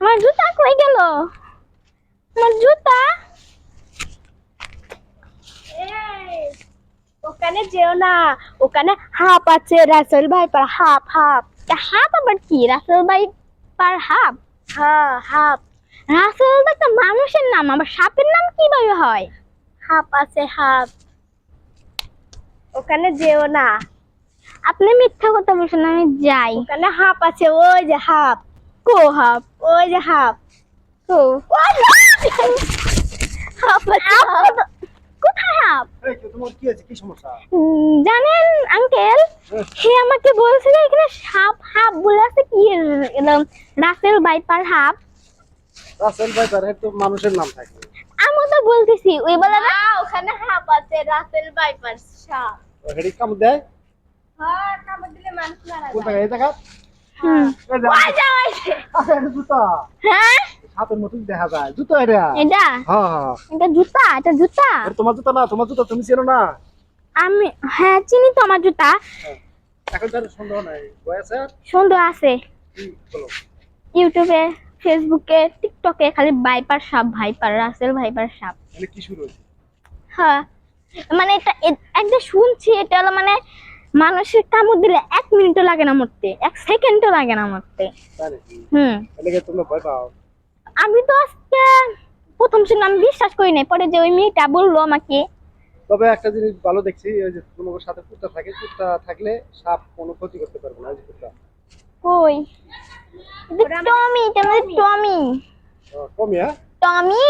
আমার জুতা কই গেল? আমার জুতা? ওখানে যেও না। ওখানে হাফ আছে রাসেল ভাই পার হাফ হাফ। হাফ আবার কি? রাসেল ভাই পার হাফ? হ্যাঁ হাফ। রাসেল তো একটা মানুষের নাম আবার সাপের নাম কীভাবে হয়? হাফ আছে হাফ। ওখানে যেও না। আপনি মিথ্যা কথা বলছেন আমি যাই। ওখানে হাফ আছে ওই যে হাফ। কো হাফ ওই যে হাফ কো হাফ কোথায় হাফ এই তো তোমার কি আছে? কি সমস্যা? উম, জানেন আঙ্কেল সে আমাকে বলছে যে এখানে সাপ হাফ বলে আছে কি রাসেল বাইপার হাফ রাসেল ভাই তো মানুষের নাম থাকে। আমি তো বলতেছি ওই বলে না? ওখানে হাফ আছে রাসেল ভাই পার সাপ হেডি কাম দেয়? হ্যাঁ কামড় দিলে মানুষ মারা যায়। জায়গায় এই জায়গা হুম। এই যে, ওই যে, ওই যে। আরে, এটা হ্যাঁ? হাতের মতন দেখা যায়। জুতা এটা? এটা? হ্যাঁ হ্যাঁ। এটা জুতা এটা জুতা। তোমার জুতা না তোমার জুতা তুমি চেনো না? আমি হ্যাঁ চিনি তো আমার জুতা। এখন তার সন্দেহ নাই। বয়সে সুন্দর আছে। ইউটিউবে ফেসবুকে টিকটকে খালি সাপ ভাইপার রাসেল ভাইপার সাপ। মানে কি শুরু হ্যাঁ। মানে এটা শুনছি এটা হলো মানে মানুষের কামড় দিলে এক মিনিটও লাগে না মরতে এক সেকেন্ডও লাগে না মরতে। হুম। আমি তো আজকে প্রথম শুনে আমি বিশ্বাস করি নাই। পরে যে ওই মেয়েটা বলল আমাকে তবে একটা জিনিস ভালো দেখছি ওই যে তোমার সাথে কুত্তা থাকে কুত্তা থাকলে সাপ কোনো ক্ষতি করতে পারবে না ওই কুত্তা। কই? এটা টমি এটা টমি হ্যাঁ? টমি?